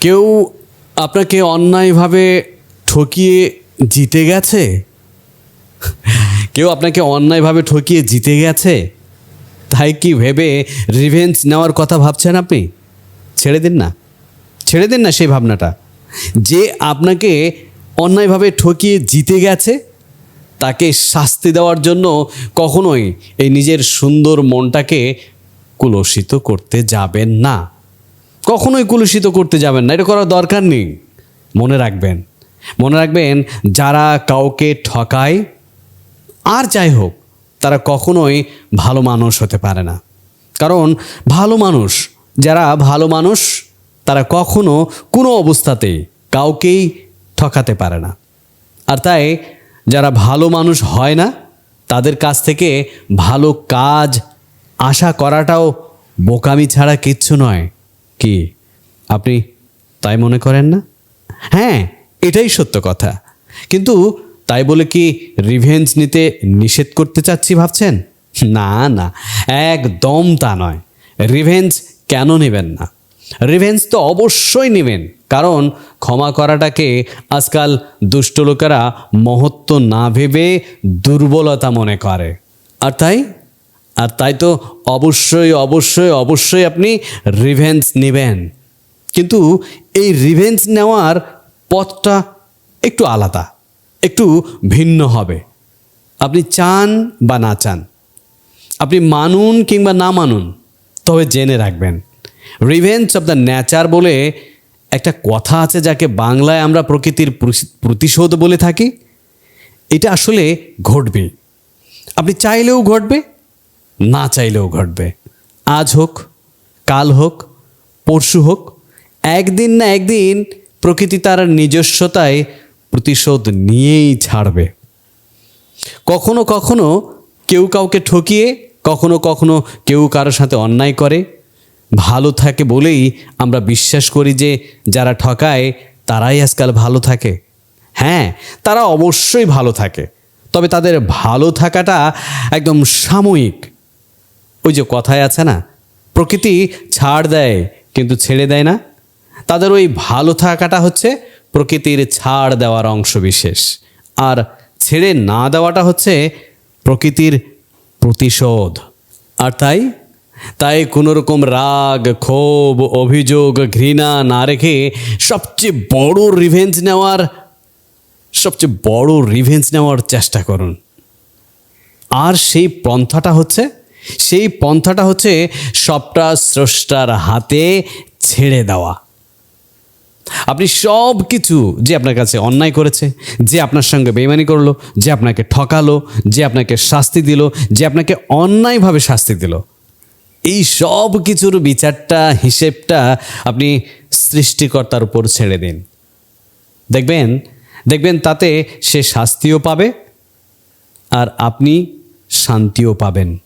কেউ আপনাকে অন্যায়ভাবে ঠকিয়ে জিতে গেছে? কেউ আপনাকে অন্যায়ভাবে ঠকিয়ে জিতে গেছে? তাই কি ভেবে রিভেঞ্জ নেওয়ার কথা ভাবছেন আপনি? ছেড়ে দিন না। ছেড়ে দিন না সেই ভাবনাটা। যে আপনাকে অন্যায়ভাবে ঠকিয়ে জিতে গেছে, তাকে শাস্তি দেওয়ার জন্য কখনোই এই নিজের সুন্দর মনটাকে কুলসিত করতে যাবেন না। কখনোই কুলুষিত করতে যাবেন না। এটা করার দরকার নেই। মনে রাখবেন। মনে রাখবেন, যারা কাউকে ঠকায়, আর যাই হোক, তারা কখনোই ভালো মানুষ হতে পারে না। কারণ ভালো মানুষ, যারা ভালো মানুষ, তারা কখনো কোনো অবস্থাতেই কাউকেই ঠকাতে পারে না। আর তাই, যারা ভালো মানুষ হয় না, তাদের কাছ থেকে ভালো কাজ, আশা করাটাও বোকামি ছাড়া কিচ্ছু নয়। কি? আপনি তাই মনে করেন না? হ্যাঁ এটাই সত্য কথা। কিন্তু তাই বলে কি রিভেঞ্জ নিতে নিষেধ করতে চাচ্ছি ভাবছেন? না না, একদম তা নয়। রিভেঞ্জ কেন নেবেন না? রিভেঞ্জ তো অবশ্যই নেবেন, কারণ ক্ষমা করাটাকে আজকাল দুষ্ট লোকেরা মহত্ব না ভেবে দুর্বলতা মনে করে। আর তাই? আর তাই তো অবশ্যই অবশ্যই অবশ্যই আপনি রিভেঞ্জ নেবেন। কিন্তু এই রিভেঞ্জ নেওয়ার পথটা একটু আলাদা, একটু ভিন্ন হবে। আপনি চান বা না চান, আপনি মানুন কিংবা না মানুন, তবে জেনে রাখবেন। রিভেঞ্জ অব দ্য নেচার বলে একটা কথা আছে যাকে বাংলায় আমরা প্রকৃতির প্রতিশোধ বলে থাকি। এটা আসলে ঘটবে। আপনি চাইলেও ঘটবে না চাইলেও ঘটবে। আজ হোক, কাল হোক, পরশু হোক, একদিন না একদিন প্রকৃতি তার নিজস্বতায় প্রতিশোধ নিয়েই ছাড়বে। কখনো কখনো কেউ কাউকে ঠকিয়ে, কখনো কখনো কেউ কারোর সাথে অন্যায় করে। ভালো থাকে বলেই আমরা বিশ্বাস করি যে যারা ঠকায়, তারাই আজকাল ভালো থাকে। হ্যাঁ তারা অবশ্যই ভালো থাকে, তবে তাদের ভালো থাকাটা একদম সাময়িক। ওই যে কথায় আছে না, প্রকৃতি ছাড় দেয় কিন্তু ছেড়ে দেয় না। তাদের ওই ভালো থাকাটা হচ্ছে প্রকৃতির ছাড় দেওয়ার অংশ বিশেষ। আর ছেড়ে না দেওয়াটা হচ্ছে প্রকৃতির প্রতিশোধ। আর তাই তাই কোনো রকম রাগ, ক্ষোভ, অভিযোগ, ঘৃণা না রেখে সবচেয়ে বড় রিভেঞ্জ নেওয়ার, সবচেয়ে বড় রিভেঞ্জ নেওয়ার চেষ্টা করুন। আর সেই পন্থাটা হচ্ছে সেই পন্থাটা হচ্ছে সবটা স্রষ্টার হাতে ছেড়ে দেওয়া। আপনি সব কিছু যে আপনার কাছে অন্যায় করেছে, যে আপনার সঙ্গে বেইমানি করল, যে আপনাকে ঠকালো, যে আপনাকে শাস্তি দিল, যে আপনাকে অন্যায়ভাবে শাস্তি দিল, এই সব কিছুর বিচারটা, হিসেবটা আপনি সৃষ্টিকর্তার উপর ছেড়ে দিন। দেখবেন দেখবেন তাতে সে শাস্তিও পাবে আর আপনি শান্তিও পাবেন।